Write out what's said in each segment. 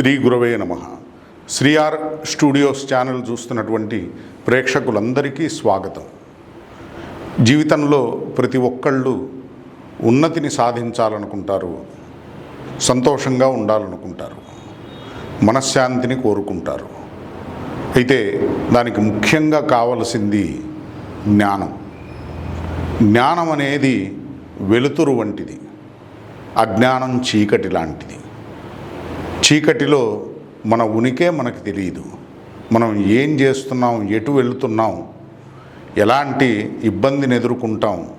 శ్రీ గురవే నమ. శ్రీఆర్ studios channel చూస్తున్నటువంటి ప్రేక్షకులందరికీ స్వాగతం. జీవితంలో ప్రతి ఒక్కళ్ళు ఉన్నతిని సాధించాలనుకుంటారు సంతోషంగా ఉండాలనుకుంటారు మనశ్శాంతిని కోరుకుంటారు. అయితే దానికి ముఖ్యంగా కావలసింది జ్ఞానం. జ్ఞానం అనేది వెలుతురు వంటిది అజ్ఞానం చీకటి లాంటిది. చీకటిలో మన ఉనికే మనకు తెలియదు. మనం ఏం చేస్తున్నాం ఎటు వెళుతున్నాం ఎలాంటి ఇబ్బందిని ఎదుర్కొంటాం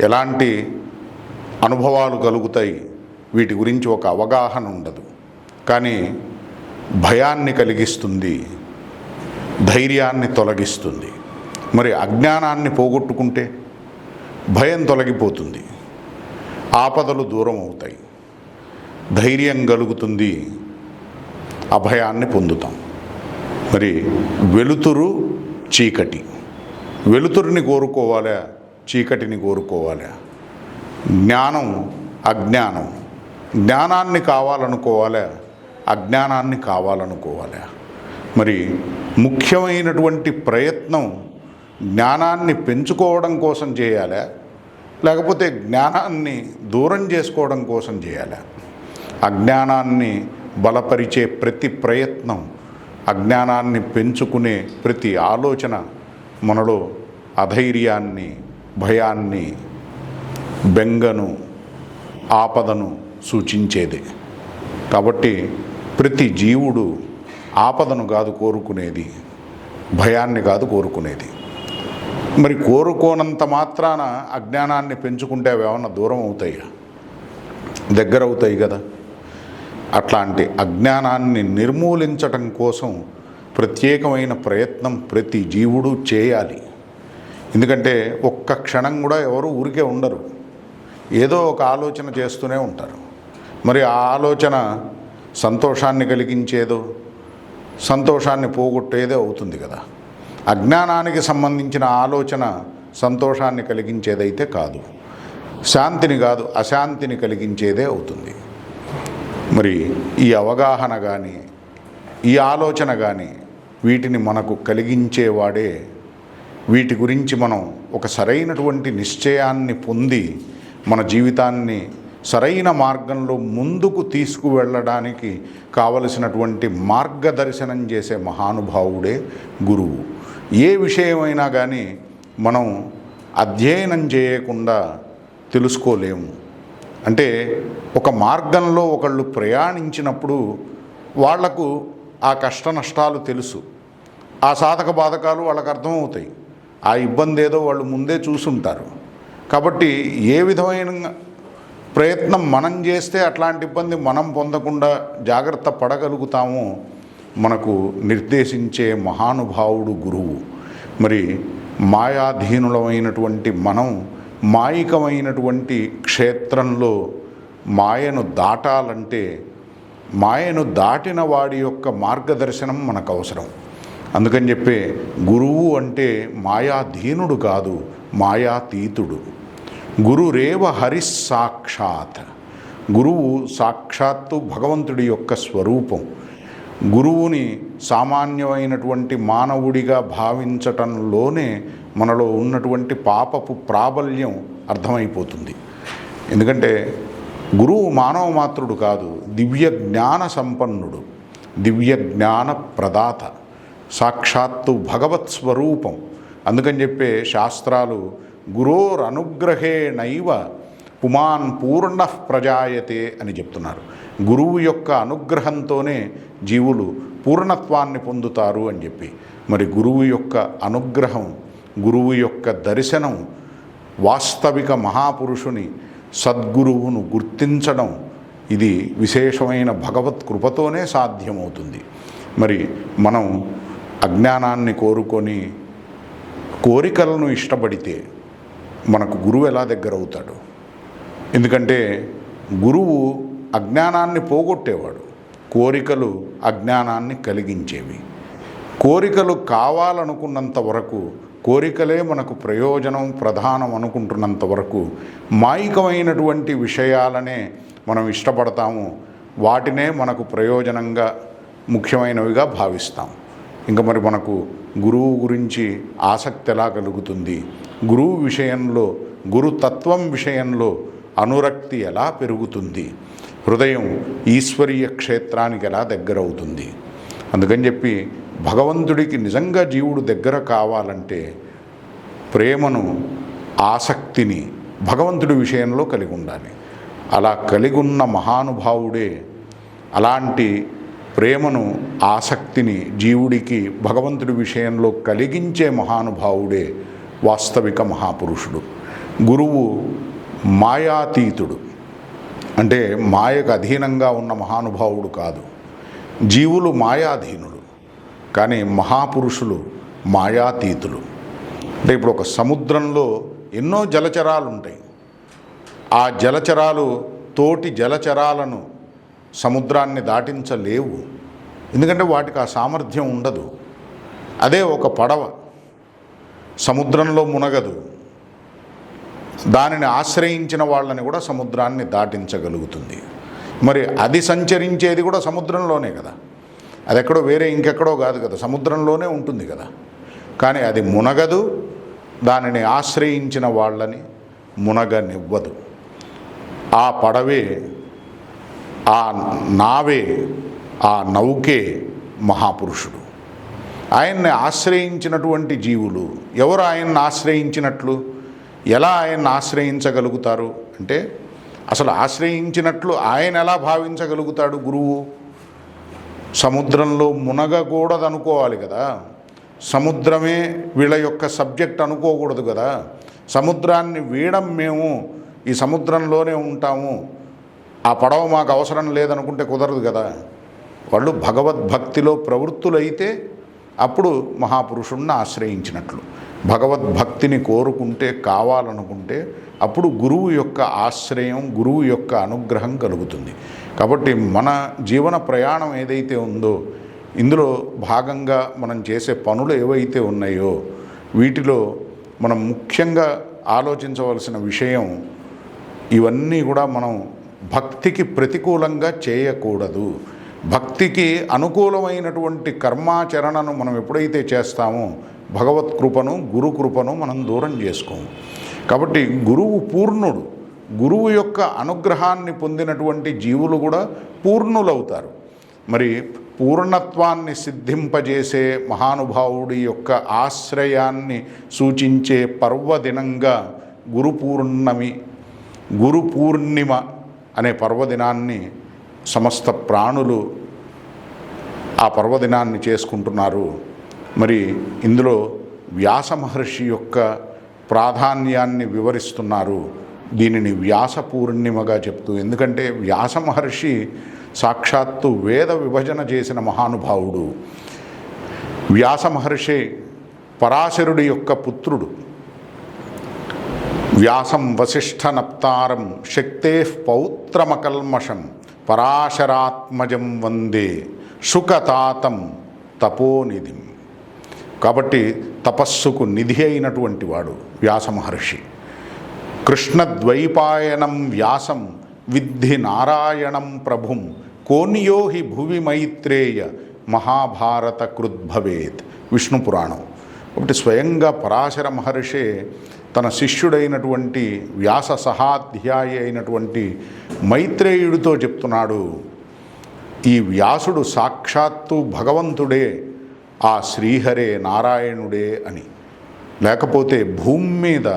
ఎలాంటి అనుభవాలు కలుగుతాయి వీటి గురించి ఒక అవగాహన ఉండదు. కానీ భయాన్ని కలిగిస్తుంది ధైర్యాన్ని తొలగిస్తుంది. మరి అజ్ఞానాన్ని పోగొట్టుకుంటే భయం తొలగిపోతుంది. ఆపదలు దూరం అవుతాయి ధైర్యం కలుగుతుంది. అభయాన్ని పొందుతాం. మరి వెలుతురు చీకటి. వెలుతురుని కోరుకోవాలా? చీకటిని కోరుకోవాలా? జ్ఞానం అజ్ఞానం. జ్ఞానాన్ని కావాలనుకోవాలా? అజ్ఞానాన్ని కావాలనుకోవాలా? మరి ముఖ్యమైనటువంటి ప్రయత్నం జ్ఞానాన్ని పెంచుకోవడం కోసం చేయాలా? లేకపోతే జ్ఞానాన్ని దూరం చేసుకోవడం కోసం చేయాలా? అజ్ఞానాన్ని బలపరిచే ప్రతి ప్రయత్నం అజ్ఞానాన్ని పెంచుకునే ప్రతి ఆలోచన మనలో అధైర్యాన్ని భయాన్ని బెంగను ఆపదను సూచించేది. కాబట్టి ప్రతి జీవుడు ఆపదను కాదు కోరుకునేది భయాన్ని కాదు కోరుకునేది. మరి కోరుకోనంత మాత్రాన అజ్ఞానాన్ని పెంచుకుంటే అవి ఏమన్నా దూరం అవుతాయా? దగ్గర అవుతాయి కదా. అట్లాంటి అజ్ఞానాన్ని నిర్మూలించటం కోసం ప్రత్యేకమైన ప్రయత్నం ప్రతి జీవుడు చేయాలి. ఎందుకంటే ఒక్క క్షణం కూడా ఎవరు ఊరికే ఉండరు. ఏదో ఒక ఆలోచన చేస్తూనే ఉంటారు. మరి ఆ ఆలోచన సంతోషాన్ని కలిగించేదో సంతోషాన్ని పోగొట్టేదే అవుతుంది కదా. అజ్ఞానానికి సంబంధించిన ఆలోచన సంతోషాన్ని కలిగించేదైతే కాదు. శాంతిని కాదు అశాంతిని కలిగించేదే అవుతుంది. మరి ఈ అవగాహన కానీ ఈ ఆలోచన కానీ వీటిని మనకు కలిగించేవాడే వీటి గురించి మనం ఒక సరైనటువంటి నిశ్చయాన్ని పొంది మన జీవితాన్ని సరైన మార్గంలో ముందుకు తీసుకువెళ్ళడానికి కావలసినటువంటి మార్గదర్శనం చేసే మహానుభావుడే గురువు. ఏ విషయమైనా కానీ మనం అధ్యయనం చేయకుండా తెలుసుకోలేము. అంటే ఒక మార్గంలో ఒకళ్ళు ప్రయాణించినప్పుడు వాళ్ళకు ఆ కష్ట నష్టాలు తెలుసు. ఆ సాధక బాధకాలు వాళ్ళకు అర్థమవుతాయి. ఆ ఇబ్బంది ఏదో వాళ్ళు ముందే చూసుంటారు. కాబట్టి ఏ విధమైన ప్రయత్నం మనం చేస్తే అట్లాంటి ఇబ్బంది మనం పొందకుండా జాగ్రత్త పడగలుగుతామో మనకు నిర్దేశించే మహానుభావుడు గురువు. మరి మాయాధీనులమైనటువంటి మనం మాయికమైనటువంటి క్షేత్రంలో మాయను దాటాలంటే మాయను దాటిన వాడి యొక్క మార్గదర్శనం మనకు అవసరం. అందుకని చెప్పే గురువు అంటే మాయాధీనుడు కాదు మాయాతీతుడు. గురురేవ హరిస్సాక్షాత్. గురువు సాక్షాత్తు భగవంతుడి యొక్క స్వరూపం. గురువుని సామాన్యమైనటువంటి మానవుడిగా భావించటంలోనే మనలో ఉన్నటువంటి పాపపు ప్రాబల్యం అర్థమైపోతుంది. ఎందుకంటే గురువు మానవ మాత్రుడు కాదు దివ్య జ్ఞాన సంపన్నుడు దివ్య జ్ఞాన ప్రదాత సాక్షాత్తు భగవత్ స్వరూపం. అందుకని చెప్పే శాస్త్రాలు గురోరనుగ్రహేణైవ పుమాన్ పూర్ణ ప్రజాయతే అని చెప్తున్నారు. గురువు యొక్క అనుగ్రహంతోనే జీవులు పూర్ణత్వాన్ని పొందుతారు అని చెప్పి. మరి గురువు యొక్క అనుగ్రహం గురువు యొక్క దర్శనం వాస్తవిక మహాపురుషుని సద్గురువును గుర్తించడం ఇది విశేషమైన భగవత్ కృపతోనే సాధ్యమవుతుంది. మరి మనం అజ్ఞానాన్ని కోరుకొని కోరికలను ఇష్టపడితే మనకు గురువు ఎలా దగ్గర అవుతాడు ఎందుకంటే గురువు అజ్ఞానాన్ని పోగొట్టేవాడు. కోరికలు అజ్ఞానాన్ని కలిగించేవి. కోరికలు కావాలనుకున్నంత వరకు కోరికలే మనకు ప్రయోజనం ప్రధానం అనుకుంటున్నంత వరకు మాయికమైనటువంటి విషయాలనే మనం ఇష్టపడతాము. వాటినే మనకు ప్రయోజనంగా ముఖ్యమైనవిగా భావిస్తాం. ఇంకా మరి మనకు గురువు గురించి ఆసక్తి ఎలా కలుగుతుంది? గురువు విషయంలో గురుతత్వం విషయంలో అనురక్తి ఎలా పెరుగుతుంది? హృదయం ఈశ్వరీయ క్షేత్రానికి ఎలా దగ్గరవుతుంది? అందుకని చెప్పి భగవంతుడికి నిజంగా జీవుడు దగ్గర కావాలంటే ప్రేమను ఆసక్తిని భగవంతుడి విషయంలో కలిగి ఉండాలి. అలా కలిగి ఉన్న మహానుభావుడే అలాంటి ప్రేమను ఆసక్తిని జీవుడికి భగవంతుడి విషయంలో కలిగించే మహానుభావుడే వాస్తవిక మహాపురుషుడు. గురువు మాయాతీతుడు. అంటే మాయకు అధీనంగా ఉన్న మహానుభావుడు కాదు. జీవులు మాయాధీనులు. కానీ మహాపురుషులు మాయాతీతులు. అంటే ఇప్పుడు ఒక సముద్రంలో ఎన్నో జలచరాలు ఉంటాయి ఆ జలచరాలు తోటి జలచరాలను సముద్రాన్ని దాటించలేవు. ఎందుకంటే వాటికి ఆ సామర్థ్యం ఉండదు. అదే ఒక పడవ. సముద్రంలో మునగదు. దానిని ఆశ్రయించిన వాళ్ళని కూడా సముద్రాన్ని దాటించగలుగుతుంది. మరి అది సంచరించేది కూడా సముద్రంలోనే కదా. అది ఎక్కడో వేరే ఇంకెక్కడో కాదు కదా సముద్రంలోనే ఉంటుంది కదా. కానీ అది మునగదు దానిని ఆశ్రయించిన వాళ్ళని మునగనివ్వదు. ఆ పడవే ఆ నావే ఆ నౌకే మహాపురుషుడు. ఆయన్ని ఆశ్రయించినటువంటి జీవులు ఎవరు ఆయన్ని ఆశ్రయించినట్లు ఎలా ఆయన్ని ఆశ్రయించగలుగుతారు? అంటే అసలు ఆశ్రయించినట్లు ఆయన ఎలా భావించగలుగుతాడు గురువు? సముద్రంలో మునగకూడదు అనుకోవాలి కదా. సముద్రమే వీళ్ళ యొక్క సబ్జెక్ట్ అనుకోకూడదు కదా. సముద్రాన్ని వీడం మేము ఈ సముద్రంలోనే ఉంటాము. ఆ పడవ మాకు అవసరం లేదనుకుంటే కుదరదు కదా. వాళ్ళు భగవద్భక్తిలో ప్రవృత్తులైతే అప్పుడు మహాపురుషుణ్ణి ఆశ్రయించినట్లు. భగవద్భక్తిని కోరుకుంటే కావాలనుకుంటే అప్పుడు గురువు యొక్క ఆశ్రయం గురువు యొక్క అనుగ్రహం కలుగుతుంది. కాబట్టి మన జీవన ప్రయాణం ఏదైతే ఉందో ఇందులో భాగంగా మనం చేసే పనులు ఏవైతే ఉన్నాయో వీటిలో మనం ముఖ్యంగా ఆలోచించవలసిన విషయం ఇవన్నీ కూడా మనం భక్తికి ప్రతికూలంగా చేయకూడదు. భక్తికి అనుకూలమైనటువంటి కర్మాచరణను మనం ఎప్పుడైతే చేస్తామో భగవత్ కృపను గురు కృపను మనం దూరం చేసుకోము. కాబట్టి గురువు పూర్ణుడు. గురువు యొక్క అనుగ్రహాన్ని పొందినటువంటి జీవులు కూడా పూర్ణులవుతారు. మరి పూర్ణత్వాన్ని సిద్ధింపజేసే మహానుభావుడి యొక్క ఆశ్రయాన్ని సూచించే పర్వదినంగా గురు పూర్ణమి గురు పూర్ణిమ అనే పర్వదినాన్ని సమస్త ప్రాణులు ఆ పర్వదినాన్ని చేసుకుంటున్నారు. మరి ఇందులో వ్యాస మహర్షి యొక్క ప్రాధాన్యాన్ని వివరిస్తున్నారు. దీనిని వ్యాస పూర్ణిమగా చెప్తూ ఎందుకంటే వ్యాస మహర్షి సాక్షాత్తు వేద విభజన చేసిన మహానుభావుడు. వ్యాస మహర్షి పరాశరుడి యొక్క పుత్రుడు. వ్యాసం వసిష్ఠనప్తారం శక్తే పౌత్రమకల్మషం పరాశరాత్మజం వందే సుఖతాతం తపోనిధిం. కాబట్టి తపస్సుకు నిధి అయినటువంటి వాడు వ్యాస మహర్షి. కృష్ణద్వైపాయనం వ్యాసం విద్ధి నారాయణం ప్రభుం. కోనియోహి భువి మైత్రేయ మహాభారత కృద్భవేత్ విష్ణు పురాణం. ఒకటి స్వయంగా పరాశర మహర్షే తన శిష్యుడైనటువంటి వ్యాస సహాధ్యాయి అయినటువంటి మైత్రేయుడితో చెప్తున్నాడు ఈ వ్యాసుడు సాక్షాత్తు భగవంతుడే ఆ శ్రీహరే నారాయణుడే అని. లేకపోతే భూమి మీద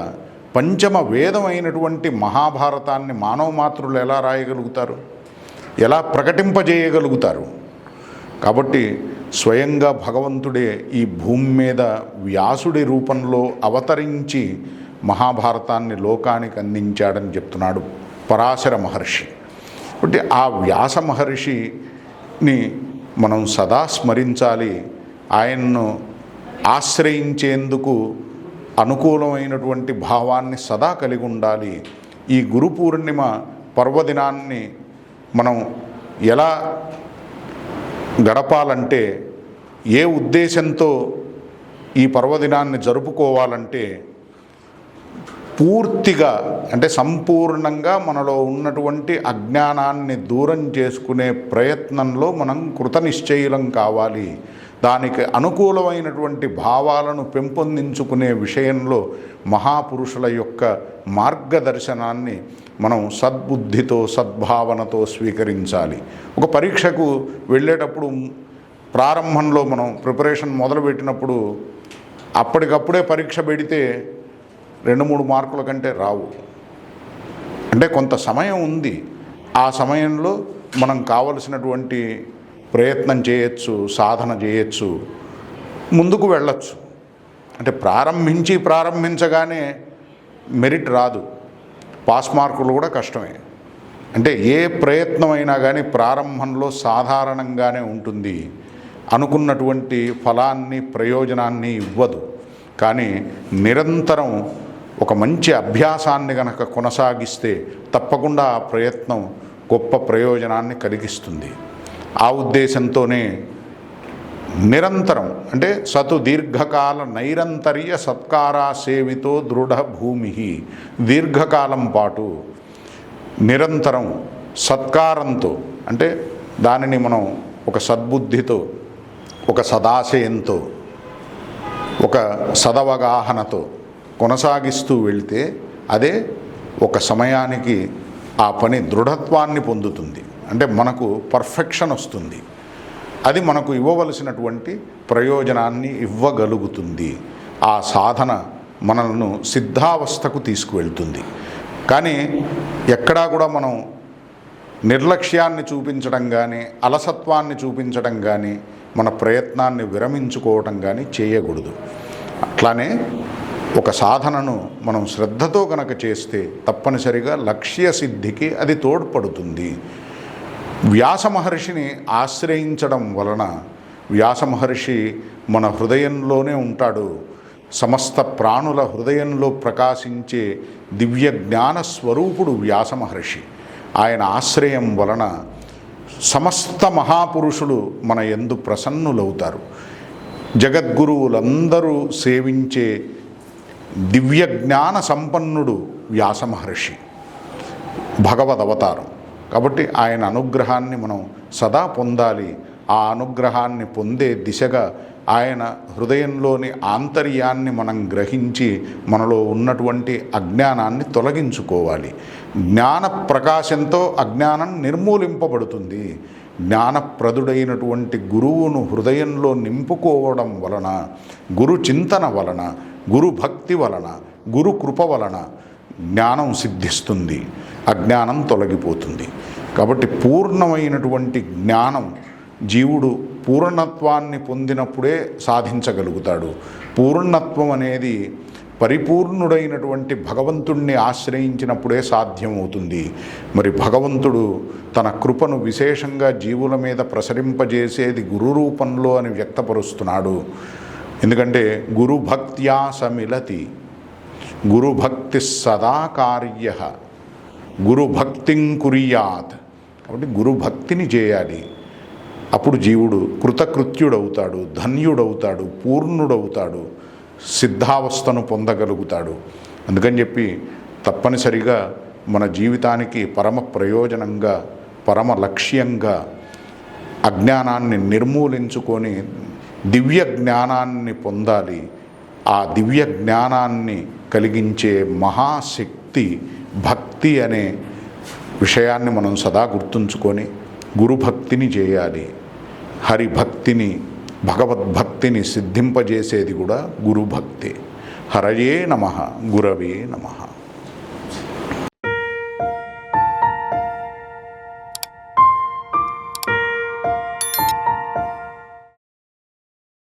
పంచమ వేదమైనటువంటి మహాభారతాన్ని మానవ మాతృలు ఎలా రాయగలుగుతారు? ఎలా ప్రకటింపజేయగలుగుతారు? కాబట్టి స్వయంగా భగవంతుడే ఈ భూమి మీద వ్యాసుడి రూపంలో అవతరించి మహాభారతాన్ని లోకానికి అందించాడని చెప్తున్నాడు పరాశర మహర్షి. కాబట్టి ఆ వ్యాస మహర్షిని మనం సదా స్మరించాలి. ఆయన్ను ఆశ్రయించేందుకు అనుకూలమైనటువంటి భావాన్ని సదా కలిగి ఉండాలి. ఈ గురు పూర్ణిమ పర్వదినాన్ని మనం ఎలా గడపాలంటే ఏ ఉద్దేశంతో ఈ పర్వదినాన్ని జరుపుకోవాలంటే పూర్తిగా అంటే సంపూర్ణంగా మనలో ఉన్నటువంటి అజ్ఞానాన్ని దూరం చేసుకునే ప్రయత్నంలో మనం కృతనిశ్చయులం కావాలి. దానికి అనుకూలమైనటువంటి భావాలను పెంపొందించుకునే విషయంలో మహాపురుషుల యొక్క మార్గదర్శనాన్ని మనం సద్బుద్ధితో సద్భావనతో స్వీకరించాలి. ఒక పరీక్షకు వెళ్ళేటప్పుడు ప్రారంభంలో మనం ప్రిపరేషన్ మొదలుపెట్టినప్పుడు అప్పటికప్పుడే పరీక్ష పెడితే రెండు మూడు మార్కుల కంటే రావు. అంటే కొంత సమయం ఉంది. ఆ సమయంలో మనం కావలసినటువంటి ప్రయత్నం చేయొచ్చు సాధన చేయొచ్చు ముందుకు వెళ్ళచ్చు. అంటే ప్రారంభించి ప్రారంభించగానే మెరిట్ రాదు. పాస్ మార్కులు కూడా కష్టమే. అంటే ఏ ప్రయత్నం అయినా కానీ ప్రారంభంలో సాధారణంగానే ఉంటుంది. అనుకున్నటువంటి ఫలాన్ని ప్రయోజనాన్ని ఇవ్వదు. కానీ నిరంతరం ఒక మంచి అభ్యాసాన్ని గనక కొనసాగిస్తే తప్పకుండా ఆ ప్రయత్నం గొప్ప ప్రయోజనాన్ని కలిగిస్తుంది. ఆ ఉద్దేశంతోనే నిరంతరం అంటే సతు దీర్ఘకాల నైరంతర్య సత్కారా సేవితో దృఢ భూమి దీర్ఘకాలం పాటు నిరంతరం సత్కారంతో అంటే దానిని మనం ఒక సద్బుద్ధితో ఒక సదాశయంతో ఒక సదవగాహనతో కొనసాగిస్తూ వెళ్తే అదే ఒక సమయానికి ఆ పని దృఢత్వాన్ని పొందుతుంది. అంటే మనకు పర్ఫెక్షన్ వస్తుంది. అది మనకు ఇవ్వవలసినటువంటి ప్రయోజనాన్ని ఇవ్వగలుగుతుంది. ఆ సాధన మనల్ని సిద్ధావస్థకు తీసుకువెళ్తుంది. కానీ ఎక్కడా కూడా మనం నిర్లక్ష్యాన్ని చూపించడం కానీ అలసత్వాన్ని చూపించడం కానీ మన ప్రయత్నాన్ని విరమించుకోవటం కానీ చేయకూడదు. అట్లానే ఒక సాధనను మనం శ్రద్ధతో కనుక చేస్తే తప్పనిసరిగా లక్ష్య సిద్ధికి అది తోడ్పడుతుంది. వ్యాస మహర్షిని ఆశ్రయించడం వలన వ్యాస మహర్షి మన హృదయంలోనే ఉంటాడు. సమస్త ప్రాణుల హృదయంలో ప్రకాశించే దివ్య జ్ఞాన స్వరూపుడు వ్యాస మహర్షి. ఆయన ఆశ్రయం వలన సమస్త మహాపురుషులు మన ఎందు ప్రసన్నులవుతారు. జగద్గురువులందరూ సేవించే దివ్య జ్ఞాన సంపన్నుడు వ్యాస మహర్షి. భగవద్ అవతారం కాబట్టి ఆయన అనుగ్రహాన్ని మనం సదా పొందాలి. ఆ అనుగ్రహాన్ని పొందే దిశగా ఆయన హృదయంలోని ఆంతర్యాన్ని మనం గ్రహించి మనలో ఉన్నటువంటి అజ్ఞానాన్ని తొలగించుకోవాలి. జ్ఞాన ప్రకాశంతో అజ్ఞానం నిర్మూలింపబడుతుంది. జ్ఞానప్రదుడైనటువంటి గురువును హృదయంలో నింపుకోవడం వలన గురు చింతన వలన గురు భక్తి వలన గురు కృప వలన జ్ఞానం సిద్ధిస్తుంది. అజ్ఞానం తొలగిపోతుంది. కాబట్టి పూర్ణమైనటువంటి జ్ఞానం జీవుడు పూర్ణత్వాన్ని పొందినప్పుడే సాధించగలుగుతాడు. పూర్ణత్వం అనేది పరిపూర్ణుడైనటువంటి భగవంతుణ్ణి ఆశ్రయించినప్పుడే సాధ్యమవుతుంది. మరి భగవంతుడు తన కృపను విశేషంగా జీవుల మీద ప్రసరింపజేసేది గురు రూపంలో అని వ్యక్తపరుస్తున్నాడు. ఎందుకంటే గురుభక్త్యా సమిలతి గురుభక్తి సదా కార్య గురుభక్తిం కురియాత్. కాబట్టి గురుభక్తిని చేయాలి. అప్పుడు జీవుడు కృతకృత్యుడవుతాడు ధన్యుడవుతాడు పూర్ణుడవుతాడు సిద్ధావస్థను పొందగలుగుతాడు. అందుకని చెప్పి తప్పనిసరిగా మన జీవితానికి పరమ ప్రయోజనంగా పరమ లక్ష్యంగా అజ్ఞానాన్ని నిర్మూలించుకొని దివ్య జ్ఞానాన్ని పొందాలి. ఆ దివ్య జ్ఞానాన్ని కలిగించే మహాశక్తి భక్తి అనే విషయాన్ని మనం సదా గుర్తుంచుకొని గురుభక్తిని చేయాలి. హరిభక్తిని భగవద్భక్తిని సిద్ధింపజేసేది కూడా గురుభక్తి. హరయే నమ గురవే నమ.